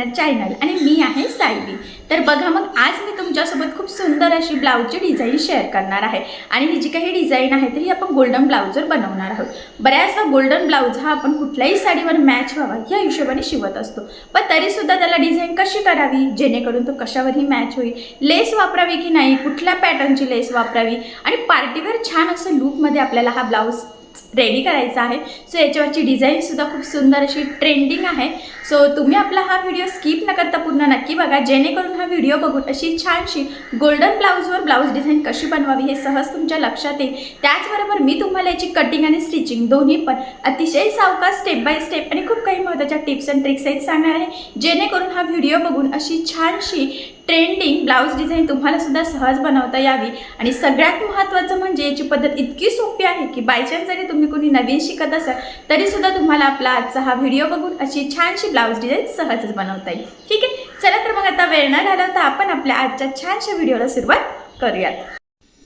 Sayali channel आणि मी आहे सायली. तर बघा मग आज मी तुमच्यासोबत खूप सुंदर अशी ब्लाऊजची डिझाईन शेअर करणार आहे. आणि ही जी काही डिझाईन आहे तर ही आपण गोल्डन ब्लाऊजवर बनवणार आहोत. बऱ्याचदा गोल्डन ब्लाऊज हा आपण कुठल्याही साडीवर मॅच व्हावा या हिशोबाने शिवत असतो. पण तरीसुद्धा त्याला डिझाईन कशी करावी? जेणेकरून तो कशावरही मॅच होईल? लेस वापरावी की नाही? कुठल्या पॅटर्नची लेस वापरावी? आणि पार्टीवेअर छान असं लूकमध्ये आपल्याला हा ब्लाऊज रेडी करायचा आहे. सो याच्यावरची डिझाईनसुद्धा खूप सुंदर अशी ट्रेंडिंग आहे. सो तुम्ही आपला हा व्हिडिओ स्किप न करता पूर्ण नक्की बघा. जेणेकरून हा व्हिडिओ बघून अशी छानशी गोल्डन ब्लाऊजवर ब्लाऊज डिझाईन कशी बनवावी हे सहज तुमच्या लक्षात येईल. त्याचबरोबर मी तुम्हाला याची कटिंग आणि स्टिचिंग दोन्ही पण अतिशय सावकाश स्टेप बाय स्टेप आणि खूप काही महत्त्वाच्या टिप्स अँड ट्रिक्स आहेत सांगणार आहे. जेणेकरून हा व्हिडिओ बघून अशी छानशी ट्रेंडिंग ब्लाऊज डिझाईन तुम्हाला सुद्धा सहज बनवता यावी. आणि सगळ्यात महत्त्वाचं म्हणजे याची पद्धत इतकी सोपी आहे की बायचान्स जरी तुम्ही कोणी नवीन शिकत असाल तरीसुद्धा तुम्हाला आपला आजचा हा व्हिडिओ बघून अशी छानशी ब्लाऊज डिझाईन सहजच बनवता येईल. ठीक आहे? चला तर मग आता वेळ न घालवता आपण आपल्या आजच्या छानशा व्हिडिओला सुरुवात करूयात.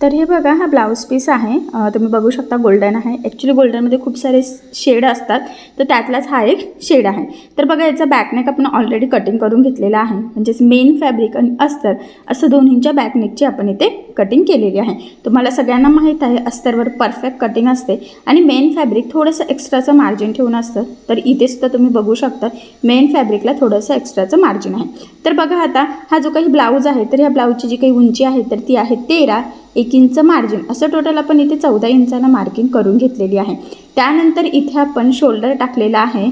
तर हे बघा हा ब्लाऊज पीस आहे. तुम्ही बघू शकता गोल्डन आहे. ॲक्च्युली गोल्डनमध्ये खूप सारे शेड असतात. तर त्यातलाच हा एक शेड आहे. तर बघा याचा बॅकनेक आपण ऑलरेडी कटिंग करून घेतलेला आहे. म्हणजेच मेन फॅब्रिक आणि अस्तर असं दोन्हींच्या बॅकनेकची आपण इथे कटिंग केलेली आहे. तुम्हाला सगळ्यांना माहीत आहे अस्तरवर परफेक्ट कटिंग असते. आणि मेन फॅब्रिक थोडंसं एक्स्ट्राचं मार्जिन ठेवून असतं. तर इथे सुद्धा तुम्ही बघू शकता मेन फॅब्रिकला थोडंसं एक्स्ट्राचं मार्जिन आहे. तर बघा आता हा जो काही ब्लाऊज आहे तर ह्या ब्लाऊजची जी काही उंची आहे तर ती आहे तेरा. एक इंच मार्जिन असं टोटल आपण इथे चौदा इंचाला मार्किंग करून घेतलेली आहे. त्यानंतर इथे आपण शोल्डर टाकलेला आहे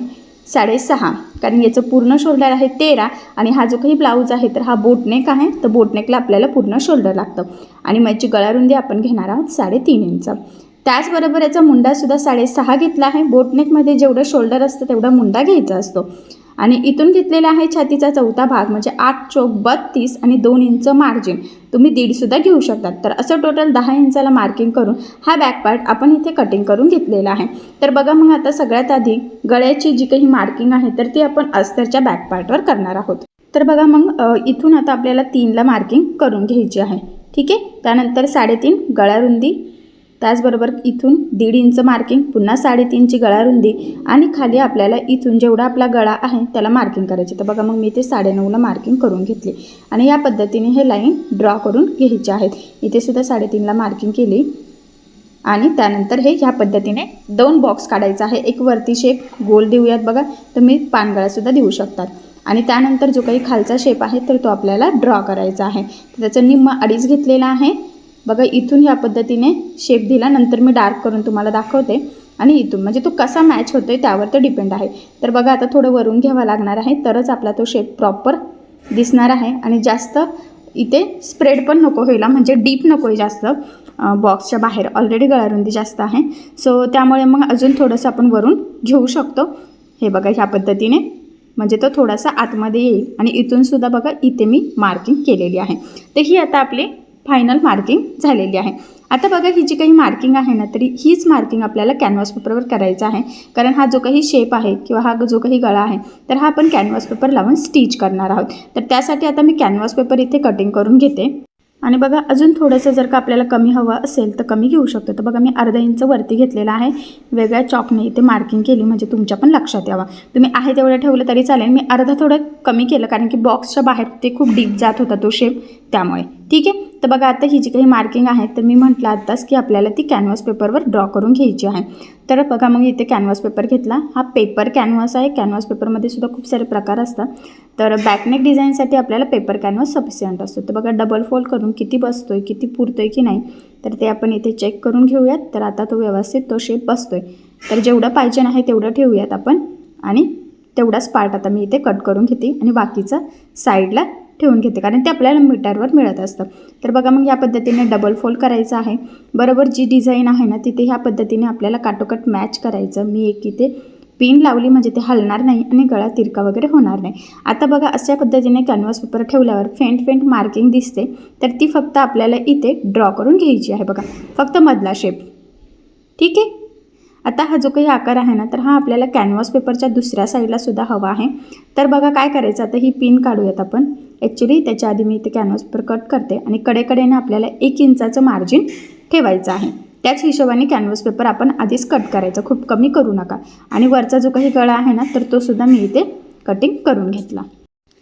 साडेसहा. कारण याचं पूर्ण शोल्डर आहे तेरा आणि हा जो काही ब्लाऊज आहे तर हा बोटनेक आहे. तर बोटनेकला आपल्याला पूर्ण शोल्डर लागतं. आणि मग याची गळारुंदी आपण घेणार आहोत साडेतीन इंच. त्याचबरोबर याचा मुंडासुद्धा साडेसहा घेतला आहे. बोटनेकमध्ये जेवढं शोल्डर असतं तेवढा मुंडा घ्यायचा असतो. आणि इथून घेतलेला आहे छातीचा चौथा भाग म्हणजे आठ चौक बत्तीस आणि दोन इंच मार्जिन तुम्ही दीडसुद्धा घेऊ शकतात. तर असं टोटल दहा इंचाला मार्किंग करून हा बॅक पार्ट आपण इथे कटिंग करून घेतलेला आहे. तर बघा मग आता सगळ्यात आधी गळ्याची जी काही मार्किंग आहे तर ती आपण अस्तरच्या बॅक पार्टवर करणार आहोत. तर बघा मग इथून आता आपल्याला तीनला मार्किंग करून घ्यायची आहे. ठीक आहे? त्यानंतर साडेतीन गळ्यारुंदी त्याचबरोबर इथून दीड इंच मार्किंग पुन्हा साडेतीनची गळा रुंदी आणि खाली आपल्याला इथून जेवढा आपला गळा आहे त्याला मार्किंग करायची. तर बघा मग मी ते साडेनऊला मार्किंग करून घेतली. आणि या पद्धतीने हे लाईन ड्रॉ करून घ्यायचे आहेत. इथे सुद्धा साडेतीनला मार्किंग केली. आणि त्यानंतर हे ह्या पद्धतीने दोन बॉक्स काढायचा आहे. एक वरती शेप गोल देऊयात बघा. तुम्ही पानगळासुद्धा देऊ शकतात. आणि त्यानंतर जो काही खालचा शेप आहे तर तो आपल्याला ड्रॉ करायचा आहे. त्याचं निम्म अडीच घेतलेला आहे. बघा इथून ह्या पद्धतीने शेप दिला. नंतर मी डार्क करून तुम्हाला दाखवते. आणि इथून म्हणजे तो कसा मॅच होतोय त्यावर तो डिपेंड आहे. तर बघा आता थोडं वरून घ्यावं लागणार आहे. तरच आपला तो शेप प्रॉपर दिसणार आहे. आणि जास्त इथे स्प्रेड पण नको व्हायला म्हणजे डीप नको आहे जास्त बॉक्सच्या बाहेर. ऑलरेडी गळारुंदी जास्त आहे. सो त्यामुळे मग अजून थोडंसं आपण वरून घेऊ शकतो. हे बघा ह्या पद्धतीने. म्हणजे तो थोडासा आतमध्ये येईल. आणि इथूनसुद्धा बघा इथे मी मार्किंग केलेली आहे. तर ही आता आपली फायनल मार्किंग झालेली आहे. आता बघा ही जी काही मार्किंग आहे ना तरी हीच मार्किंग आपल्याला कॅनव्हास पेपरवर करायचं आहे. कारण हा जो काही शेप आहे किंवा हा जो काही गळा आहे तर हा आपण कॅनव्हास पेपर लावून स्टिच करणार आहोत. तर त्यासाठी आता मी कॅनव्हास पेपर इथे कटिंग करून घेते. आणि बघा अजून थोडंसं जर का आपल्याला कमी हवं असेल तर कमी घेऊ शकतो. तर बघा मी अर्धा इंच वरती घेतलेलं आहे. वेगळ्या चॉकने इथे मार्किंग केली म्हणजे तुमच्या पण लक्षात यावं. तुम्ही आहे तेवढं ठेवलं तरी चालेल. मी अर्धा थोडं कमी केलं कारण की बॉक्सच्या बाहेर ते खूप डीप जात होता तो शेप त्यामुळे. ठीक आहे? तर बघा आता ही जी काही मार्किंग आहे तर मी म्हटलं आत्ताच की आपल्याला ती कॅनव्हास पेपरवर ड्रॉ करून घ्यायची आहे. तर बघा मग इथे कॅनव्हास पेपर घेतला. हा पेपर कॅनव्हास आहे. कॅनव्हास पेपरमध्ये सुद्धा खूप सारे प्रकार असतात. तर बॅकनेक डिझाईनसाठी आपल्याला पेपर कॅनव्हास सफिशियंट असतो. तर बघा डबल फोल्ड करून किती बसतोय किती पुरतोय की नाही तर ते आपण इथे चेक करून घेऊयात. तर आता तो व्यवस्थित तो शेप बसतोय. तर जेवढं पाहिजे आहे तेवढं ठेवूयात आपण. आणि तेवढाच पार्ट आता मी इथे कट करून घेते. आणि बाकीचं साईडला ठेवून घेते. कारण ते आपल्याला मीटरवर मिळत असतं. तर बघा मग या पद्धतीने डबल फोल्ड करायचं आहे. बरोबर जी डिझाईन आहे ना तिथे ह्या पद्धतीने आपल्याला काटोकाट मॅच करायचं. मी एक इथे पिन लावली म्हणजे ते हलणार नाही आणि गळा तिरका वगैरे होणार नाही. आता बघा अशा पद्धतीने कॅनव्हास पेपर ठेवल्यावर फेंट फेंट मार्किंग दिसते. तर ती फक्त आपल्याला इथे ड्रॉ करून घ्यायची आहे बघा. फक्त मधला शेप ठीक आहे? आता हा जो काही आकार आहे ना तर हा आपल्याला कॅनव्हास पेपरच्या दुसऱ्या साईडला सुद्धा हवा आहे. तर बघा काय करायचं? आता ही पिन काढूयात आपण. ॲक्च्युली त्याच्या आधी मी इथे कॅनव्हास कट करते आणि कडेकडेने आपल्याला एक इंचाचं मार्जिन ठेवायचं आहे. त्याच हिशोबाने कॅनव्हास पेपर आपण आधीच कट करायचा. खूप कमी करू नका. आणि वरचा जो काही गळा आहे ना तर तो सुद्धा मी इथे कटिंग करून घेतला.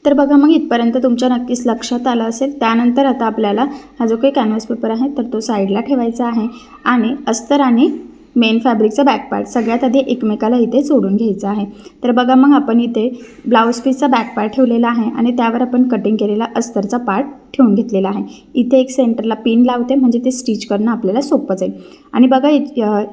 तर बघा मग इथपर्यंत तुमच्या नक्कीच लक्षात आलं असेल. त्यानंतर आता आपल्याला हा जो काही कॅनव्हास पेपर आहे तर तो साईडला ठेवायचा आहे. आणि अस्तर आणि मेन फॅब्रिकचा बॅक पार्ट सगळ्यात आधी एकमेकाला इथे जोडून घ्यायचा आहे. तर बघा मग आपण इथे ब्लाऊज पीसचा बॅक पार्ट ठेवलेला आहे आणि त्यावर आपण कटिंग केलेला अस्तरचा पार्ट ठेवून घेतलेला आहे. इथे एक सेंटरला पिन लावते म्हणजे ते स्टिच करणं आपल्याला सोपं जाईल. आणि बघा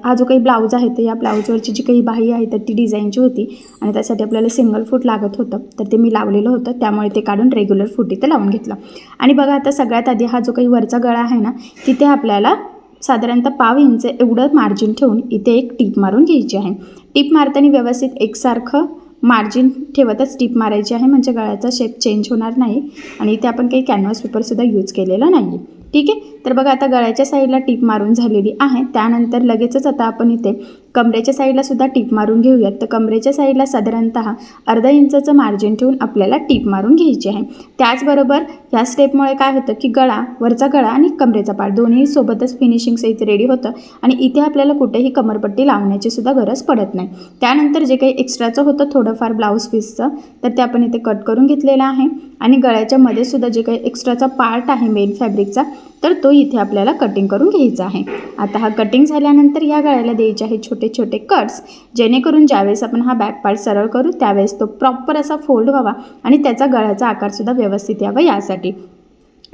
हा जो काही ब्लाऊज आहे तर या ब्लाऊजवरची जी काही बाही आहे तर ती डिझाईनची होती. आणि त्यासाठी आपल्याला सिंगल फूट लागत होतं तर ते मी लावलेलं होतं. त्यामुळे ते काढून रेग्युलर फूट इथे लावून घेतलं. आणि बघा आता सगळ्यात आधी हा जो काही वरचा गळा आहे ना तिथे आपल्याला साधारणतः पाव इंच एवढं मार्जिन ठेवून इथे एक टीप मारून घ्यायची आहे. टीप मारताना व्यवस्थित एकसारखं मार्जिन ठेवतच टीप मारायची आहे. म्हणजे गळ्याचा शेप चेंज होणार नाही आणि इथे आपण काही कॅनव्हास पेपरसुद्धा यूज केलेला नाही ठीक आहे? तर बघा आता गळ्याच्या साईडला टीप मारून झालेली आहे. त्यानंतर लगेचच आता आपण इथे कमरेच्या साईडला सुद्धा टीप मारून घेऊयात. तर कमरेच्या साईडला साधारणतः अर्धा इंचाचं मार्जिन ठेवून आपल्याला टीप मारून घ्यायची आहे. त्याचबरोबर ह्या स्टेपमुळे काय होतं की गळा वरचा गळा आणि कमरेचा पार्ट दोन्ही सोबतच फिनिशिंग सहित रेडी होतं आणि इथे आपल्याला कुठेही कमरपट्टी लावण्याची सुद्धा गरज पडत नाही. त्यानंतर जे काही एक्स्ट्राचं होतं थोडंफार ब्लाऊज पीसचं तर ते आपण इथे कट करून घेतलेलं आहे. आणि गळ्याच्या मध्ये सुद्धा जे काही एक्स्ट्राचा पार्ट आहे मेन फॅब्रिकचा तर तो इथे आपल्याला कटिंग करून घ्यायचा आहे. आता हा कटिंग झाल्यानंतर या गळ्याला द्यायचे आहे छोटे छोटे कट्स जेणेकरून ज्यावेळेस आपण हा बॅक पार्ट सरळ करू त्यावेळेस तो प्रॉपर असा फोल्ड व्हावा आणि त्याचा गळ्याचा आकारसुद्धा व्यवस्थित यावा यासाठी.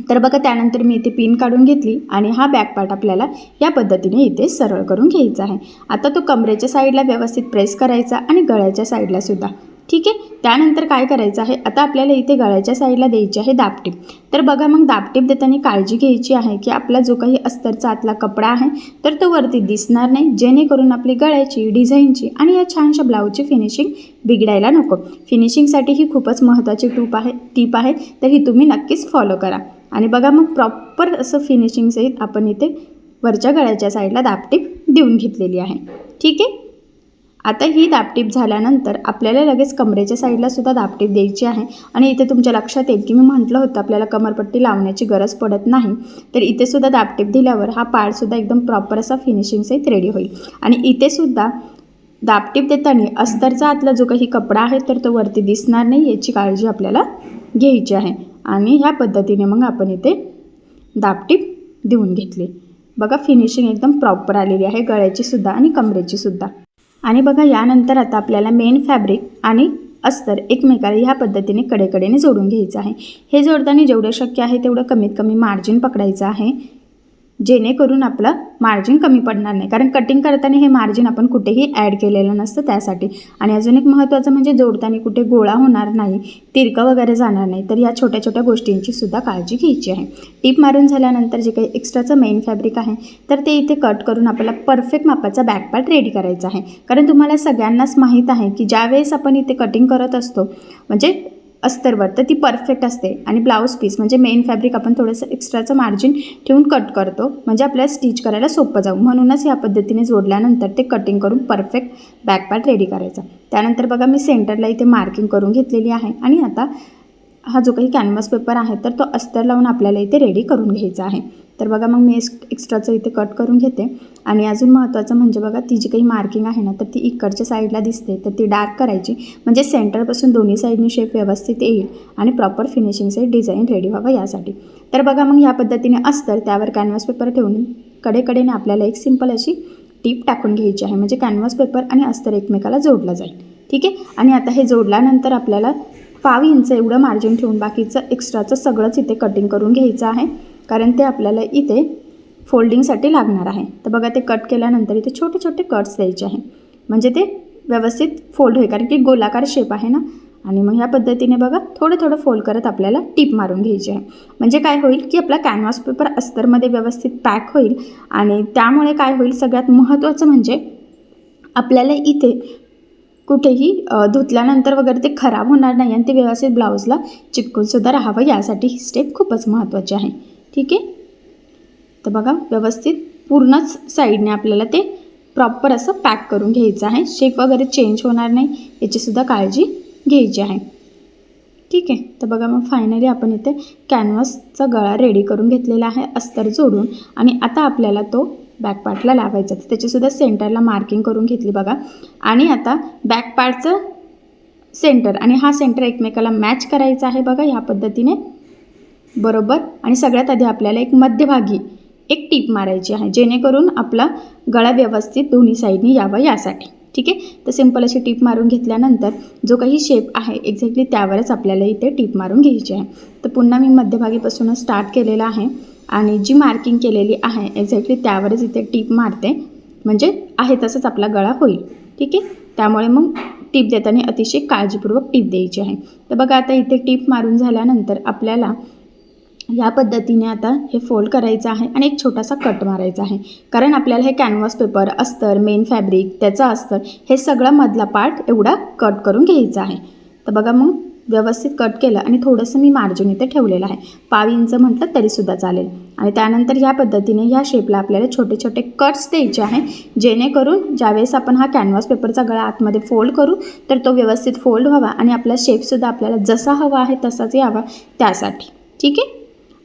तर बघा त्यानंतर मी इथे पिन काढून घेतली आणि हा बॅक पार्ट आपल्याला या पद्धतीने इथे सरळ करून घ्यायचा आहे. आता तो कमरेच्या साईडला व्यवस्थित प्रेस करायचा आणि गळ्याच्या साईडला सुद्धा. ठीक आहे? त्यानंतर काय करायचं आहे? आता आपल्याला इथे गळ्याच्या साईडला द्यायची आहे दापटीप. तर बघा मग दापटीप देताना काळजी घ्यायची आहे की आपला जो काही अस्तरचा आतला कपडा आहे तर तो वरती दिसणार नाही. जेणेकरून आपली गळ्याची डिझाईनची आणि या छानशा ब्लाऊजची फिनिशिंग बिघडायला नको. फिनिशिंगसाठी ही खूपच महत्त्वाची टूप आहे टीप आहे तर ही तुम्ही नक्कीच फॉलो करा. आणि बघा मग प्रॉपर असं फिनिशिंग सहित आपण इथे वरच्या गळ्याच्या साईडला दापटीप देऊन घेतलेली आहे. ठीक आहे? आता ही दापटीप झाल्यानंतर आपल्याला लगेच कमरेच्या साईडला सुद्धा दापटीप द्यायची आहे. आणि इथे तुमच्या लक्षात येईल की मी म्हटलं होतं आपल्याला कमरपट्टी लावण्याची गरज पडत नाही. तर इथे सुद्धा दापटीप दिल्यावर हा पाळसुद्धा एकदम प्रॉपर असा फिनिशिंगसहित रेडी होईल. आणि इथे सुद्धा दापटीप देताना अस्तरचा आतला जो काही कपडा आहे तर तो वरती दिसणार नाही याची काळजी आपल्याला घ्यायची आहे. आणि ह्या पद्धतीने मग आपण इथे दापटीप देऊन घेतली. बघा फिनिशिंग एकदम प्रॉपर आलेली आहे गळ्याची सुद्धा आणि कमरेची सुद्धा. आणि बघा यानंतर आता आपल्याला मेन फॅब्रिक आणि अस्तर एकमेकाला ह्या पद्धतीने कडेकडेने जोडून घ्यायचं आहे. हे जोडताना जेवढं शक्य आहे तेवढं कमीत कमी मार्जिन पकडायचं आहे. जेणेकरून आपलं मार्जिन कमी पडणार नाही. कारण कटिंग करताना हे मार्जिन आपण कुठेही ॲड केलेलं नसतं त्यासाठी. आणि अजून एक महत्त्वाचं म्हणजे जोडताना कुठे गोळा होणार नाही तिरकं वगैरे जाणार नाही तर या छोट्या छोट्या गोष्टींची सुद्धा काळजी घ्यायची आहे. टीप मारून झाल्यानंतर जे काही एक्स्ट्राचं मेन फॅब्रिक आहे तर ते इथे कट करून आपल्याला परफेक्ट मापाचा बॅक पार्ट रेडी करायचा आहे. कारण तुम्हाला सगळ्यांनाच माहीत आहे की ज्यावेळेस आपण इथे कटिंग करत असतो म्हणजे अस्तरवर तर ती परफेक्ट असते. आणि ब्लाऊज पीस म्हणजे मेन फॅब्रिक आपण थोडंसं एक्स्ट्राचं मार्जिन ठेवून कट करतो. म्हणजे आपल्याला स्टिच करायला सोपं जाऊ. म्हणूनच ह्या पद्धतीने जोडल्यानंतर ते कटिंग करून परफेक्ट बॅक पार्ट रेडी करायचा. त्यानंतर बघा मी सेंटरला इथे मार्किंग करून घेतलेली आहे. आणि आता हा जो काही कॅनव्हास पेपर आहे तर तो अस्तर लावून आपल्याला इथे रेडी करून घ्यायचा आहे. तर बघा मग मी एक्स्ट्राचं इथे कट करून घेते. आणि अजून महत्त्वाचं म्हणजे बघा ती जी काही मार्किंग आहे ना तर ती इकडच्या साईडला दिसते. तर ती डार्क करायची. म्हणजे सेंटरपासून दोन्ही साईडनी शेप व्यवस्थित येईल आणि प्रॉपर फिनिशिंगसाठी डिझाईन रेडी व्हावं यासाठी. तर बघा मग या पद्धतीने अस्तर त्यावर कॅनव्हास पेपर ठेवून कडेकडेने आपल्याला एक सिंपल अशी टीप टाकून घ्यायची आहे. म्हणजे कॅनव्हास पेपर आणि अस्तर एकमेकाला जोडला जाईल. ठीक आहे? आणि आता हे जोडल्यानंतर आपल्याला पाव इंच एवढं मार्जिन ठेवून बाकीचं एक्स्ट्राचं सगळंच इथे कटिंग करून घ्यायचं आहे. कारण ते आपल्याला इथे फोल्डिंगसाठी लागणार आहे. तर बघा ते कट केल्यानंतर इथे छोटे छोटे कट्स द्यायचे आहे. म्हणजे ते व्यवस्थित फोल्ड होईल कारण की गोलाकार शेप आहे ना? आणि मग ह्या पद्धतीने बघा थोडं थोडं फोल्ड करत आपल्याला टीप मारून घ्यायची आहे. म्हणजे काय होईल की आपला कॅनव्हास पेपर अस्तरमध्ये व्यवस्थित पॅक होईल आणि त्यामुळे काय होईल सगळ्यात महत्त्वाचं म्हणजे आपल्याला इथे कुठेही धुतल्यानंतर वगैरे ते खराब होणार नाही आणि ते व्यवस्थित ब्लाऊजला चिटकूनसुद्धा राहावं यासाठी ही स्टेप खूपच महत्त्वाची आहे. ठीक आहे? तर बघा व्यवस्थित पूर्णच साईडने आपल्याला ते प्रॉपर असं पॅक करून घ्यायचं आहे. शेप वगैरे चेंज होणार नाही. याचीसुद्धा काळजी घ्यायची आहे. ठीक आहे? तर बघा मग फायनली आपण इथे कॅनव्हासचा गळा रेडी करून घेतलेला आहे. अस्तर जोडून. आणि आता आपल्याला तो बॅकपार्टला लावायचा तर त्याचीसुद्धा सेंटरला मार्किंग करून घेतली बघा. आणि आता बॅकपार्टचं सेंटर आणि हा सेंटर एकमेकाला मॅच करायचा आहे बघा ह्या पद्धतीने. बरोबर? आणि सगळ्यात आधी आपल्याला एक मध्यभागी एक टीप मारायची आहे जेणेकरून आपला गळा व्यवस्थित दोन्ही साईडनी यावा यासाठी. ठीक आहे? तर सिंपल अशी टीप मारून घेतल्यानंतर जो काही शेप आहे एक्झॅक्टली त्यावरच आपल्याला इथे टीप मारून घ्यायची आहे. तर पुन्हा मी मध्यभागीपासूनच स्टार्ट केलेला आहे आणि जी मार्किंग केलेली आहे एक्झॅक्टली त्यावरच इथे टीप मारते. म्हणजे आहे तसंच आपला गळा होईल. ठीक आहे? त्यामुळे मग टीप देताना अतिशय काळजीपूर्वक टीप द्यायची आहे. तर बघा आता इथे टीप मारून झाल्यानंतर आपल्याला या पद्धतीने आता हे फोल्ड करायचं आहे आणि एक छोटासा कट मारायचा आहे. कारण आपल्याला हे कॅनव्हास पेपर अस्तर मेन फॅब्रिक त्याचं अस्तर हे सगळा मधला पार्ट एवढा कट करून घ्यायचा आहे. तर बघा मग व्यवस्थित कट केलं आणि थोडंसं मी मार्जिन इथे ठेवलेलं आहे. पाव इंच म्हटलं तरीसुद्धा चालेल. आणि त्यानंतर ह्या पद्धतीने ह्या शेपला आपल्याला छोटे छोटे कट्स द्यायचे आहे. जेणेकरून ज्यावेळेस आपण हा कॅनव्हास पेपरचा गळा आतमध्ये फोल्ड करू तर तो व्यवस्थित फोल्ड व्हावा आणि आपला शेपसुद्धा आपल्याला जसा हवा आहे तसाच यावा त्यासाठी. ठीक आहे?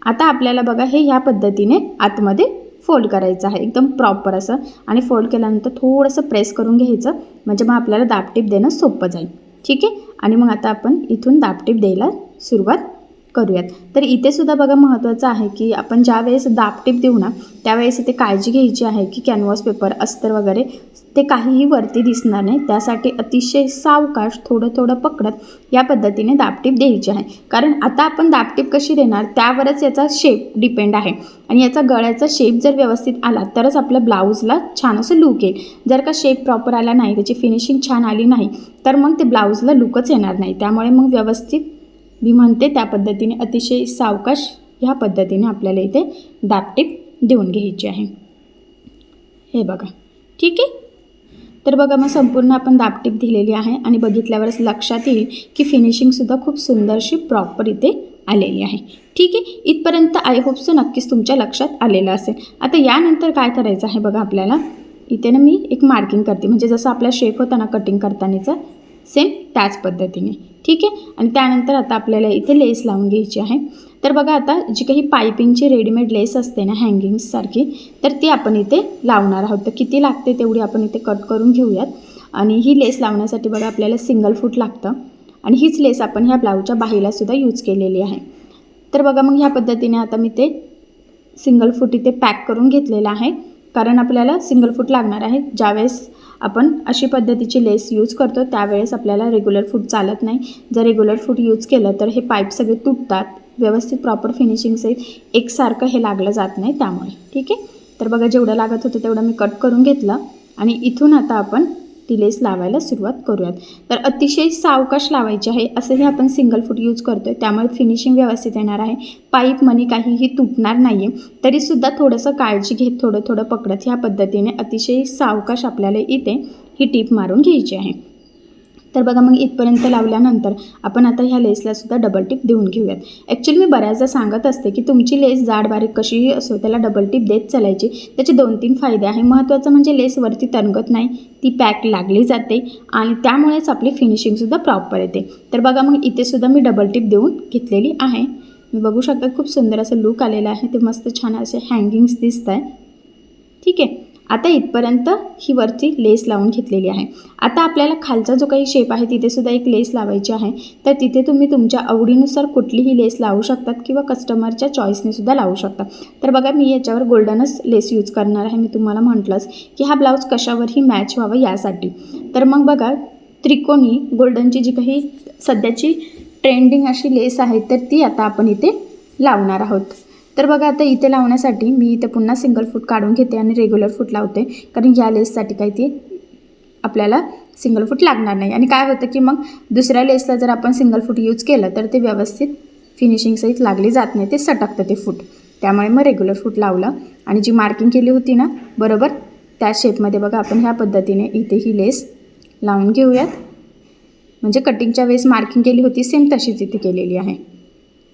आता आपल्याला बघा हे ह्या पद्धतीने आतमध्ये फोल्ड करायचं आहे. एकदम प्रॉपर असं. आणि फोल्ड केल्यानंतर थोडंसं प्रेस करून घ्यायचं. म्हणजे मग आपल्याला दाबटीप देणं सोपं जाईल. ठीक आहे? आणि मग आता आपण इथून दाबटीप द्यायला सुरुवात करूयात. तर इथे सुद्धा बघा महत्त्वाचं आहे की आपण ज्या वेळेस दापटीप देऊ ना त्यावेळेस इथे काळजी घ्यायची आहे की कॅनव्हास पेपर अस्तर वगैरे ते काहीही वरती दिसणार नाही. त्यासाठी अतिशय सावकाश थोडं थोडं पकडत या पद्धतीने दापटीप द्यायची आहे. कारण आता आपण दापटीप कशी देणार? त्यावरच याचा शेप डिपेंड आहे. आणि याचा गळ्याचा शेप जर व्यवस्थित आला तरच आपल्या ब्लाऊजला छान असं लूक येईल. जर का शेप प्रॉपर आला नाही त्याची फिनिशिंग छान आली नाही तर मग ते ब्लाऊजला लुकच येणार नाही. त्यामुळे मग व्यवस्थित मी म्हणते त्या पद्धतीने अतिशय सावकाश ह्या पद्धतीने आपल्याला इथे दाबटीप देऊन घ्यायची आहे. हे बघा. ठीक आहे? तर बघा मग संपूर्ण आपण दापटीप दिलेली आहे आणि बघितल्यावरच लक्षात येईल की फिनिशिंगसुद्धा खूप सुंदरशी प्रॉपर इथे आलेली आहे. ठीक आहे? इथपर्यंत आय होपसो नक्कीच तुमच्या लक्षात आलेलं असेल. आता यानंतर काय करायचं आहे बघा आपल्याला? इथे ना मी एक मार्किंग करते. म्हणजे जसं आपला शेप होता ना कटिंग करतानाचा सेम त्याच पद्धतीने. ठीक आहे? आणि त्यानंतर आता आपल्याला इथे लेस लावून घ्यायची आहे. तर बघा आता जी काही पायपिंगची रेडीमेड लेस असते ना हँगिंग्ससारखी तर ती आपण इथे लावणार आहोत. तर किती लागते तेवढी आपण इथे कट करून घेऊयात. आणि ही लेस लावण्यासाठी बघा आपल्याला सिंगल फूट लागतं. आणि हीच लेस आपण ह्या ब्लाऊजच्या बाहीलासुद्धा यूज केलेली आहे. तर बघा मग ह्या पद्धतीने आता मी ते सिंगल फूट इथे पॅक करून घेतलेलं आहे. कारण आपल्याला सिंगल फूट लागणार आहे. ज्यावेळेस आपण अशी पद्धतीची लेस यूज करतो त्यावेळेस आपल्याला रेग्युलर फूट चालत नाही. जर रेग्युलर फूट यूज केलं तर हे पाईप सगळे तुटतात. व्यवस्थित प्रॉपर फिनिशिंगसहित एकसारखं हे लागलं जात नाही त्यामुळे. ठीक आहे? तर बघा जेवढं लागत होतं तेवढं मी कट करून घेतलं. आणि इथून आता आपण ती लेस लावायला सुरुवात करूयात. तर अतिशय सावकाश लावायची आहे असंही आपण सिंगल फूट यूज करतो आहे त्यामुळे फिनिशिंग व्यवस्थित येणार आहे. पाईप मनी काहीही तुटणार नाही आहे तरीसुद्धा थोडंसं काळजी घेत थोडं थोडं पकडत ह्या पद्धतीने अतिशय सावकाश आपल्याला इथे ही टीप मारून घ्यायची आहे. तर बघा मग इथपर्यंत लावल्यानंतर आपण आता ह्या लेसला सुद्धा डबल टिप देऊन घेऊयात. ॲक्च्युली मी बऱ्याचदा सांगत असते की तुमची लेस जाड बारीक कशीही असो त्याला डबल टिप देत चालायची. त्याचे दोन तीन फायदे आहे. महत्त्वाचं म्हणजे लेस वरती तणगत नाही ती पॅक लागली जाते आणि त्यामुळेच आपली फिनिशिंगसुद्धा प्रॉपर येते. तर बघा मग इथे सुद्धा मी डबल टिप देऊन घेतलेली आहे. मी बघू शकता खूप सुंदर असं लुक आलेलं आहे. ते मस्त छान असे हँगिंग्स दिसत आहे ठीक आहे. आता इथपर्यंत ही वरची लेस लावून घेतलेली आहे. आता आपल्याला खालचा जो काही शेप आहे तिथेसुद्धा एक लेस लावायची आहे. तर तिथे तुम्ही तुमच्या आवडीनुसार कुठलीही लेस लावू शकतात किंवा कस्टमरच्या चॉईसने सुद्धा लावू शकता. तर बघा मी याच्यावर गोल्डनच लेस यूज करणार आहे. मी तुम्हाला म्हटलंच की हा ब्लाऊज कशावरही मॅच व्हावा यासाठी. तर मग बघा त्रिकोणी गोल्डनची जी काही सध्याची ट्रेंडिंग अशी लेस आहे तर ती आता आपण इथे लावणार आहोत. तर बघा आता इथे लावण्यासाठी मी इथे पुन्हा सिंगल फूट काढून घेते आणि रेग्युलर फूट लावते. कारण या लेससाठी काही ती आपल्याला सिंगल फूट लागणार नाही. आणि काय होतं की मग दुसऱ्या लेसला जर आपण सिंगल फूट यूज केलं तर ते व्यवस्थित फिनिशिंगसहित लागली जात नाही. ते सटकतं ते फूट त्यामुळे मग रेग्युलर फूट लावलं. आणि जी मार्किंग केली होती ना बरोबर? त्या शेपमध्ये बघा आपण ह्या पद्धतीने इथे ही लेस लावून घेऊयात. म्हणजे कटिंगच्या वेळेस मार्किंग केली होती सेम तशीच इथे केलेली आहे.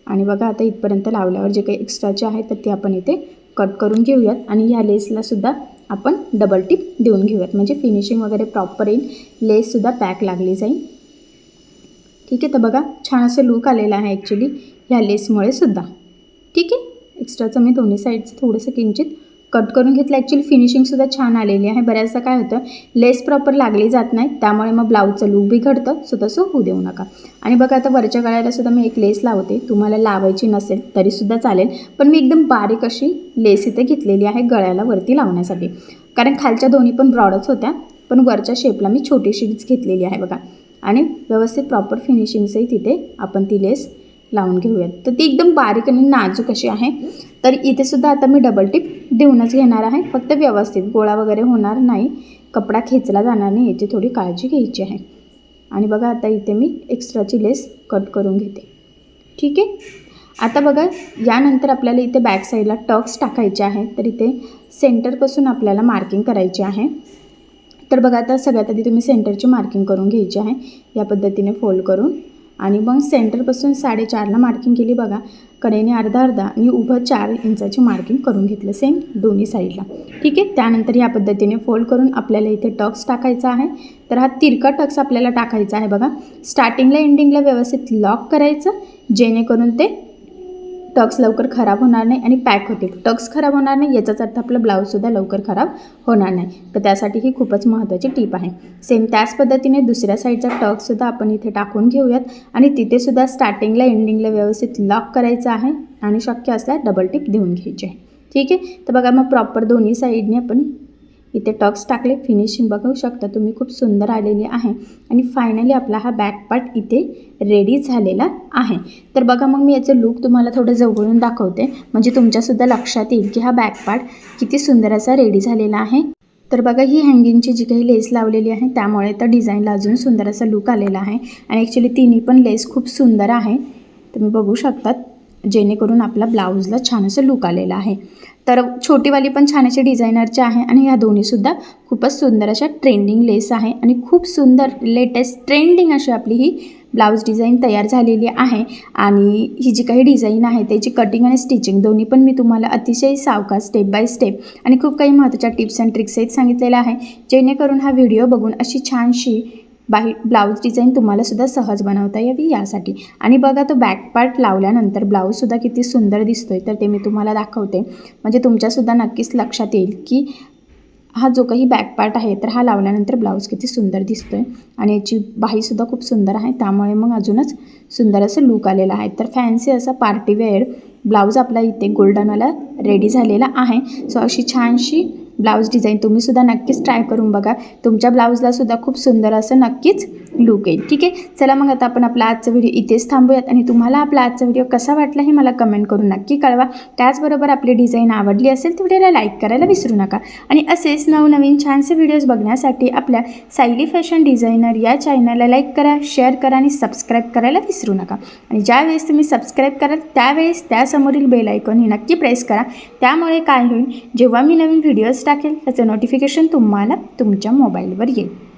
आणि बघा आता इथपर्यंत लावल्यावर जे काही एक्स्ट्राचे आहेत तर ते आपण इथे कट करून घेऊयात. आणि ह्या लेसलासुद्धा आपण डबल टिप देऊन घेऊयात. म्हणजे फिनिशिंग वगैरे प्रॉपर येईल. लेससुद्धा पॅक लागली जाईल. ठीक आहे तर बघा छान असं लूक आलेला आहे ॲक्च्युली ह्या लेसमुळे सुद्धा. ठीक आहे? एक्स्ट्राचं मी दोन्ही साईडचं थोडंसं किंचित कट करून घेतलं. ॲक्च्युली फिनिशिंगसुद्धा छान आलेली आहे. बऱ्याचदा काय होतं लेस प्रॉपर लागली जात नाही त्यामुळे मग ब्लाऊजचं लूक बिघडतं. सो तसं होऊ देऊ नका. आणि बघा आता वरच्या गळ्याला सुद्धा मी एक लेस लावते. तुम्हाला लावायची नसेल तरीसुद्धा चालेल. पण मी एकदम बारीक अशी लेस इथे घेतलेली आहे गळ्याला वरती लावण्यासाठी. कारण खालच्या दोन्ही पण ब्रॉडच होत्या पण वरच्या शेपला मी छोटीशीच घेतलेली आहे बघा. आणि व्यवस्थित प्रॉपर फिनिशिंगचंही तिथे आपण ती लेस लावून घेऊयात. तर ती एकदम बारीक आणि नाजूक अशी आहे. तर इथेसुद्धा आता मी डबल टिप देऊनच घेणार आहे. फक्त व्यवस्थित गोळा वगैरे होणार नाही. कपडा खेचला जाणार नाही याची थोडी काळजी घ्यायची आहे. आणि बघा आता इथे मी एक्स्ट्राची लेस कट करून घेते. ठीक आहे? आता बघा यानंतर आपल्याला इथे बॅक साईडला टक्स टाकायचे आहे. तर इथे सेंटरपासून आपल्याला मार्किंग करायची आहे. तर बघा आता सगळ्यात आधी तुम्ही सेंटरची मार्किंग करून घ्यायची आहे. या पद्धतीने फोल्ड करून. आणि मग सेंटरपासून साडेचारला मार्किंग केली बघा. कडेने अर्धा अर्धा आणि उभं चार इंचाची मार्किंग करून घेतलं सेम दोन्ही साईडला. ठीक आहे? त्यानंतर या पद्धतीने फोल्ड करून आपल्याला इथे टक्स टाकायचा आहे. तर हा तिरका टक्स आपल्याला टाकायचा आहे बघा. स्टार्टिंगला एंडिंगला व्यवस्थित लॉक करायचं जेणेकरून ते टक्स लवकर खराब होणार नाही आणि पॅक होते टक्स खराब होणार नाही याचाच अर्थ आपलं ब्लाऊजसुद्धा लवकर खराब होणार नाही. तर त्यासाठी ही खूपच महत्त्वाची टीप आहे. सेम त्याच पद्धतीने दुसऱ्या साईडचा टक्ससुद्धा आपण इथे टाकून घेऊयात आणि तिथेसुद्धा स्टार्टिंगला एंडिंगला व्यवस्थित लॉक करायचं आहे आणि शक्य असल्यास डबल टिप देऊन घ्यायची. आहे ठीक आहे? तर बघा मग प्रॉपर दोन्ही साईडने आपण इथे टक्स टाकले फिनिशिंग बघू शकता तुम्ही खूप सुंदर आलेली आहे. आणि फायनली आपला हा बॅक पार्ट इथे रेडी झालेला आहे. तर बघा मग मी याचं लूक तुम्हाला थोडं जवळून दाखवते. म्हणजे तुमच्यासुद्धा लक्षात येईल की हा बॅक पार्ट किती सुंदर असा रेडी झालेला आहे. तर बघा ही हँगिंगची जी काही लेस लावलेली आहे त्यामुळे त्या डिझाईनला अजून सुंदर असा लूक आलेला आहे. आणि ॲक्च्युली तिन्ही पण लेस खूप सुंदर आहे. तुम्ही बघू शकतात जेणेकरून आपला ब्लाऊजला छान असं लूक आलेला आहे. तर छोटीवाली पण छान अशी डिझायनरचे आहे आणि ह्या दोन्हीसुद्धा खूपच सुंदर अशा ट्रेंडिंग लेस आहे आणि खूप सुंदर लेटेस्ट ट्रेंडिंग अशी आपली ही ब्लाऊज डिझाईन तयार झालेली आहे. आणि ही जी काही डिझाईन आहे त्याची कटिंग आणि स्टिचिंग दोन्ही पण मी तुम्हाला अतिशय सावका स्टेप बाय स्टेप आणि खूप काही महत्त्वाच्या टिप्स अँड ट्रिक्सही सांगितलेल्या आहे. जेणेकरून हा व्हिडिओ बघून अशी छानशी बाही ब्लाऊज डिझाईन तुम्हालासुद्धा सहज बनवता यावी यासाठी. आणि बघा तो बॅक पार्ट लावल्यानंतर ब्लाऊजसुद्धा किती सुंदर दिसतोय. तर ते मी तुम्हाला दाखवते. म्हणजे तुमच्यासुद्धा नक्कीच लक्षात येईल की हा जो काही बॅक पार्ट आहे तर हा लावल्यानंतर ब्लाऊज किती सुंदर दिसतोय. आणि याची बाहीसुद्धा खूप सुंदर आहे. त्यामुळे मग अजूनच सुंदर असं लूक आलेला आहे. तर फॅन्सी असा पार्टीवेअर ब्लाऊज आपला इथे गोल्डनवाला रेडी झालेला आहे. सो अशी छानशी ब्लाऊज डिझाईन तुम्हीसुद्धा नक्कीच ट्राय करून बघा. तुमच्या ब्लाऊजलासुद्धा खूप सुंदर असं नक्कीच लुक येईल. ठीक आहे? चला मग आता आपण आपला आजचा व्हिडिओ इथेच थांबूयात आणि तुम्हाला आपला आजचा व्हिडिओ कसा वाटला हे मला कमेंट करून नक्की कळवा. त्याचबरोबर आपली डिझाईन आवडली असेल तर व्हिडिओला लाईक करायला विसरू नका. आणि असेच नवनवीन छानसे व्हिडिओज बघण्यासाठी आपल्या सायली फॅशन डिझायनर या चॅनलला लाईक करा शेअर करा आणि सबस्क्राईब करायला विसरू नका. आणि ज्यावेळेस तुम्ही सबस्क्राईब कराल त्यावेळेस त्यासमोरील बेल आयकॉन हे नक्की प्रेस करा. त्यामुळे काय होईल? जेव्हा मी नवीन व्हिडिओज टाकेल त्याचं नोटिफिकेशन तुम्हाला तुमच्या मोबाईलवर येईल.